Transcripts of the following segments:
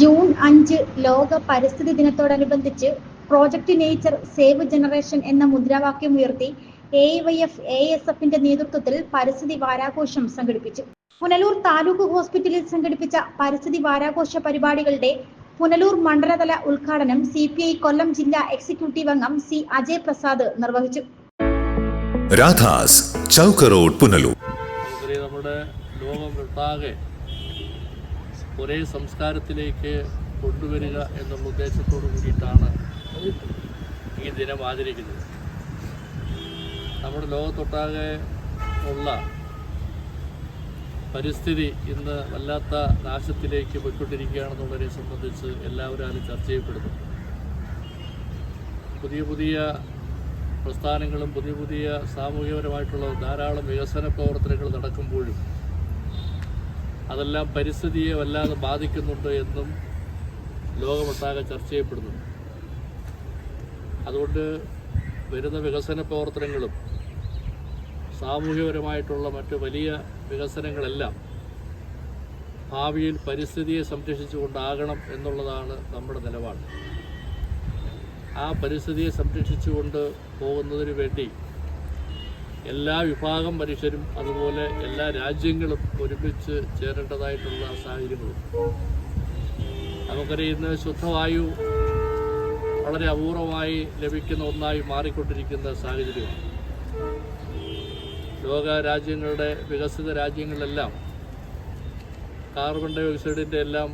June അഞ്ച് ലോക പരിസ്ഥിതി ദിനത്തോടനുബന്ധിച്ച് പ്രോജക്ട് നേച്ചർ സേവ് ജനറേഷൻ എന്ന മുദ്രാവാക്യം ഉയർത്തി A Y F A S എഫിന്റെ നേതൃത്വത്തിൽ പരിസ്ഥിതി വാരാഘോഷം സംഘടിപ്പിച്ചു. പുനലൂർ താലൂക്ക് ഹോസ്പിറ്റലിൽ സംഘടിപ്പിച്ച പരിസ്ഥിതി വാരാഘോഷ പരിപാടികളുടെ പുനലൂർ മണ്ഡലതല ഉദ്ഘാടനം സി പി ഐ കൊല്ലം ജില്ലാ എക്സിക്യൂട്ടീവ് അംഗം സി അജയ് പ്രസാദ് നിർവഹിച്ചു. രാധാസ് ചൗക്ക് റോഡ് പുനലൂർ. നമ്മുടെ ഒരേ സംസ്കാരത്തിലേക്ക് കൊണ്ടുവരിക എന്നുള്ള ഉദ്ദേശത്തോടു കൂടിയിട്ടാണ് ഈ ദിനം ആചരിക്കുന്നത്. നമ്മുടെ ലോകത്തൊട്ടാകെ ഉള്ള പരിസ്ഥിതി ഇന്ന് വല്ലാത്ത നാശത്തിലേക്ക് പോയിക്കൊണ്ടിരിക്കുകയാണെന്നുള്ളതിനെ സംബന്ധിച്ച് എല്ലാവരും ചർച്ച ചെയ്യപ്പെടുന്നു. പുതിയ പുതിയ പ്രസ്ഥാനങ്ങളും പുതിയ പുതിയ സാമൂഹികപരമായിട്ടുള്ള ധാരാളം വികസന പ്രവർത്തനങ്ങൾ നടക്കുമ്പോഴും അതെല്ലാം പരിസ്ഥിതിയെ വല്ലാതെ ബാധിക്കുന്നുണ്ട് എന്നും ലോകമൊട്ടാകെ ചർച്ച ചെയ്യപ്പെടുന്നു. അതുകൊണ്ട് വരുന്ന വികസന പ്രവർത്തനങ്ങളും സാമൂഹികപരമായിട്ടുള്ള മറ്റ് വലിയ വികസനങ്ങളെല്ലാം ഭാവിയിൽ പരിസ്ഥിതിയെ സംരക്ഷിച്ചുകൊണ്ടാകണം എന്നുള്ളതാണ് നമ്മുടെ നിലപാട്. ആ പരിസ്ഥിതിയെ സംരക്ഷിച്ചുകൊണ്ട് പോകുന്നതിന് വേണ്ടി എല്ലാ വിഭാഗം മനുഷ്യരും അതുപോലെ എല്ലാ രാജ്യങ്ങളും ഒരുമിച്ച് ചേരേണ്ടതായിട്ടുള്ള സാഹചര്യങ്ങളും നമുക്കറിയാം ഇന്ന് ശുദ്ധവായു വളരെ അപൂർവമായി ലഭിക്കുന്ന ഒന്നായി മാറിക്കൊണ്ടിരിക്കുന്ന സാഹചര്യമാണ്. ലോക രാജ്യങ്ങളുടെ വികസിത രാജ്യങ്ങളിലെല്ലാം കാർബൺ ഡൈ ഓക്സൈഡിന്റെ എല്ലാം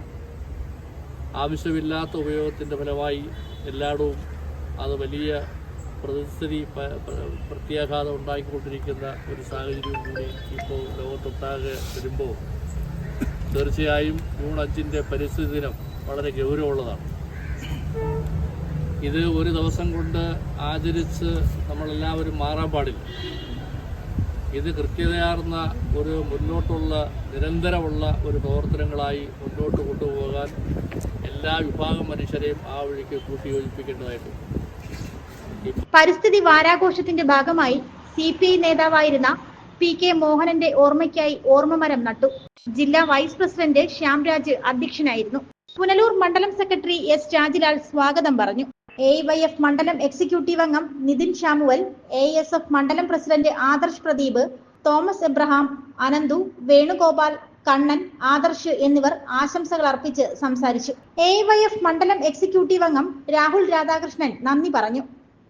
ആവശ്യമില്ലാത്ത ഉപയോഗത്തിന്റെ ഫലമായി എല്ലായിടവും അത് വലിയ പ്രതിസ്ഥിതി പ്രത്യാഘാതം ഉണ്ടാക്കിക്കൊണ്ടിരിക്കുന്ന ഒരു സാഹചര്യം കൂടി ഇപ്പോൾ ലോകത്തൊട്ടാകെ വരുമ്പോൾ തീർച്ചയായും ജൂൺ അഞ്ചിന്റെ പരിസ്ഥിതി ദിനം വളരെ ഗൗരവമുള്ളതാണ്. ഇത് ഒരു ദിവസം കൊണ്ട് ആചരിച്ച് നമ്മളെല്ലാവരും മാറാൻ പാടില്ല. ഇത് കൃത്യതയാർന്ന ഒരു മുന്നോട്ടുള്ള നിരന്തരമുള്ള ഒരു പ്രവർത്തനങ്ങളായി മുന്നോട്ട് കൊണ്ടുപോകാൻ എല്ലാ വിഭാഗം മനുഷ്യരെയും ആ വഴിക്ക് കൂട്ടിയോജിപ്പിക്കേണ്ടതായിട്ടുണ്ട്. പരിസ്ഥിതി വാരാഘോഷത്തിന്റെ ഭാഗമായി സി പി ഐ നേതാവായിരുന്ന പി കെ മോഹനന്റെ ഓർമ്മയ്ക്കായി ഓർമ്മമരം നട്ടു. ജില്ലാ വൈസ് പ്രസിഡന്റ് ശ്യാംരാജ് അധ്യക്ഷനായിരുന്നു. പുനലൂർ മണ്ഡലം സെക്രട്ടറി എസ് രാജിലാൽ സ്വാഗതം പറഞ്ഞു. എ വൈ എഫ് മണ്ഡലം എക്സിക്യൂട്ടീവ് അംഗം Nithin Samuel A S F മണ്ഡലം president Adarsh Pradeep Thomas Abraham Ananthu Venugopal Kannan Adarsh എന്നിവർ ആശംസകൾ അർപ്പിച്ച് സംസാരിച്ചു. എ വൈ എഫ് മണ്ഡലം എക്സിക്യൂട്ടീവ് അംഗം രാഹുൽ രാധാകൃഷ്ണൻ നന്ദി പറഞ്ഞു.